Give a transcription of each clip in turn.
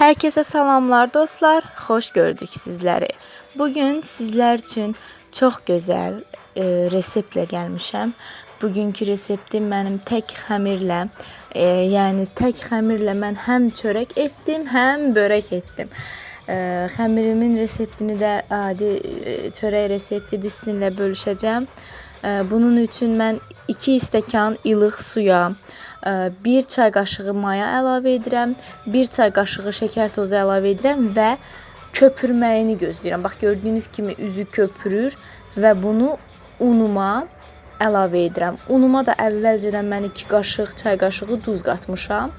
Herkese salamlar dostlar. Xoş gördük sizləri. Bugün sizlər üçün çox gözəl e, reseptlə gəlmişəm. Bugünkü reseptim mənim tək xəmirlə, e, yəni tək xəmirlə mən həm çörək etdim, həm börək etdim. E, xəmirimin reseptini də adi e, çörək reseptidir sizinlə bölüşəcəm. E, bunun üçün mən 2 stəkan ilıq suya, 1 çay qaşığı maya əlavə edirəm, 1 çay qaşığı şəkər tozu əlavə edirəm və köpürməyini gözləyirəm. Bax gördüyünüz kimi üzü köpürür və bunu unuma əlavə edirəm. Unuma da əvvəlcədən mən 2 qaşıq çay qaşığı duz qatmışam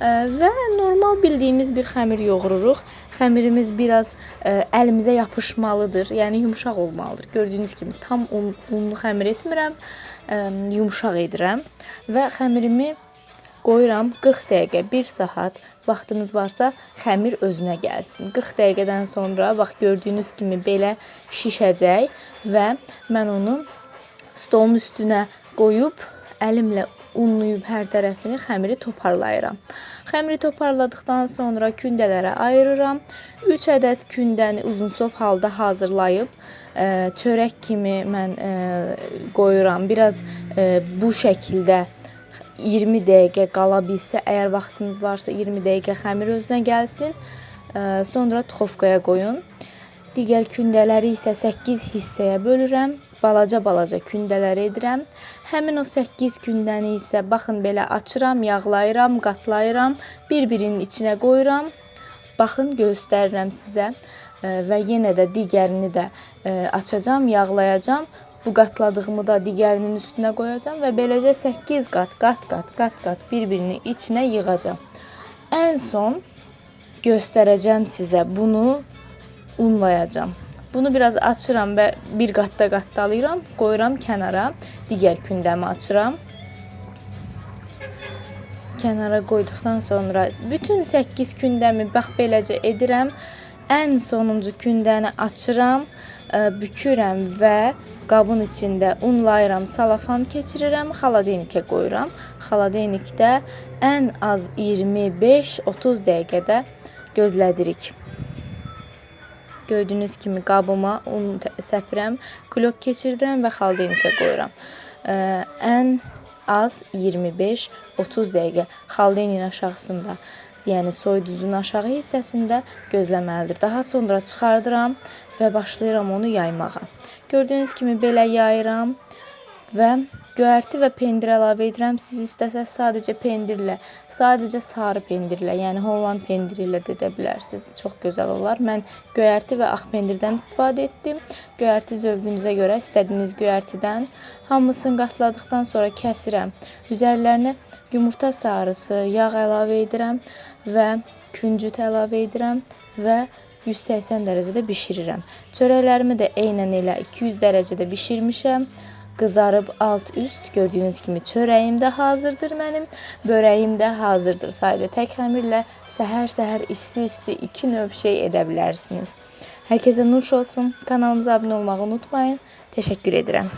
və normal bildiyimiz bir xəmir yoğururuq. Xəmirimiz biraz əlimizə yapışmalıdır, yəni yumşaq olmalıdır. Gördüyünüz kimi tam un, unlu xəmir etmirəm, yumşaq edirəm və xəmirimi qoyuram 40 dəqiqə, 1 saat vaxtınız varsa xəmir özünə gəlsin. 40 dəqiqədən sonra bax gördüyünüz kimi belə şişəcək və mən onu stolun üstünə qoyub əlimlə unlayıb hər tərəfini xəmiri toparlayıram. Xəmiri toparladıqdan sonra kündələrə ayırıram. 3 ədəd kündəni uzunsov halda hazırlayıb ə, çörək kimi mən ə, qoyuram. Biraz ə, bu şəkildə 20 dəqiqə qala bilsə, əgər vaxtınız varsa 20 dəqiqə xəmir özünə gəlsin. Sonra duxovkaya qoyun. Digər kündələri isə 8 hissəyə bölürəm. Balaca-balaca kündələr edirəm. Həmin o 8 kündəni isə baxın belə açıram, yağlayıram, qatlayıram, bir-birinin içinə qoyuram. Baxın göstərirəm sizə və yenə də digərini də açacağam, yağlayacağam. Bu qatladığımı da digərinin üstünə qoyacağam və beləcə 8 qat, qat-qat, qat-qat bir-birinin içinə yığacağam. Ən son göstərəcəm sizə bunu unlayacağam. Bunu biraz açıram və bir qatda qatdalayıram, qoyuram kənara. Digər kündəmi açıram. Kənara qoyduqdan sonra bütün 8 kündəmi bax beləcə edirəm. Ən sonuncu kündəni açıram, bükürəm və qabın içində unlayıram, salafan keçirirəm, xaladenikə qoyuram. Xaladenikdə ən az 25-30 dəqiqədə gözlədirik. Gördüyünüz kimi qabıma un səpirəm, klok keçirirəm və xaladenikə qoyuram. Ən az 25-30 dəqiqə xaladenin aşağısında yəni soyduzun aşağı hissəsində gözləməlidir. Daha sonra çıxardıram və başlayıram onu yaymağa. Gördüyünüz kimi belə yayıram və göyərti və pendir əlavə edirəm. Siz istəsəz sadəcə pendirlə, sadəcə sarı pendirlə, yəni Holland pendiri ilə də edə bilərsiniz. Çox gözəl olar. Mən göyərti və ağ pendirdən istifadə etdim. Göyərti zövqünüzə görə istədiyiniz göyərtidən hamısını qatladıqdan sonra kəsirəm. Üzərlərinə yumurta sarısı, yağ əlavə edirəm və küncüt əlavə edirəm və 180 dərəcədə bişirirəm. Çörəklərimi də eynən elə 200 dərəcədə bişirmişəm. Qızarıb alt-üst gördüyünüz kimi çörəyim də hazırdır mənim. Börəyim də hazırdır. Sadəcə tək xəmirlə səhər-səhər isti-isti iki növ şey edə bilərsiniz. Hər kəsə nuş olsun. Kanalımıza abunə olmağı unutmayın. Təşəkkür edirəm.